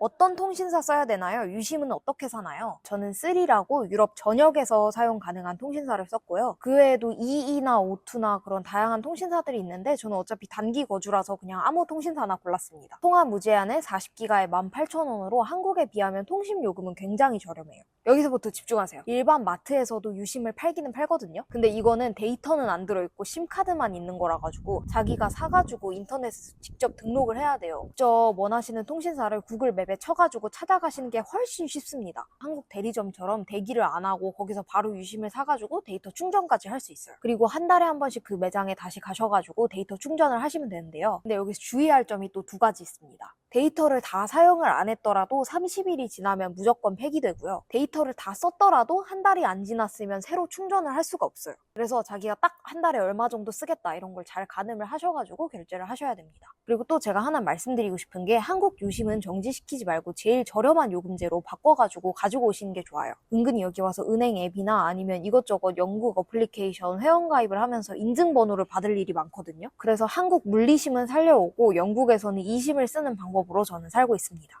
어떤 통신사 써야 되나요? 유심은 어떻게 사나요? 저는 3라고 유럽 전역에서 사용 가능한 통신사를 썼고요. 그 외에도 2E나 O2나 그런 다양한 통신사들이 있는데 저는 어차피 단기 거주라서 그냥 아무 통신사나 골랐습니다. 통화 무제한에 40기가에 18,000원으로 한국에 비하면 통신 요금은 굉장히 저렴해요. 여기서부터 집중하세요. 일반 마트에서도 유심을 팔기는 팔거든요. 근데 이거는 데이터는 안 들어있고 심카드만 있는 거라 가지고 자기가 사가지고 인터넷에서 직접 등록을 해야 돼요. 직접 원하시는 통신사를 구글 맵에 쳐가지고 찾아가시는 게 훨씬 쉽습니다. 한국 대리점처럼 대기를 안 하고 거기서 바로 유심을 사가지고 데이터 충전까지 할 수 있어요. 그리고 한 달에 한 번씩 그 매장에 다시 가셔가지고 데이터 충전을 하시면 되는데요. 근데 여기서 주의할 점이 또 두 가지 있습니다. 데이터를 다 사용을 안 했더라도 30일이 지나면 무조건 폐기되고요. 데이터를 다 썼더라도 한 달이 안 지났으면 새로 충전을 할 수가 없어요. 그래서 자기가 딱 한 달에 얼마 정도 쓰겠다 이런 걸 잘 가늠을 하셔가지고 결제를 하셔야 됩니다. 그리고 또 제가 하나 말씀드리고 싶은 게 한국 유심은 정지시키지 말고 제일 저렴한 요금제로 바꿔가지고 가지고 오시는 게 좋아요. 은근히 여기 와서 은행 앱이나 아니면 이것저것 영국 어플리케이션 회원가입을 하면서 인증번호를 받을 일이 많거든요. 그래서 한국 물리심은 살려오고 영국에서는 이심을 쓰는 방법으로 저는 살고 있습니다.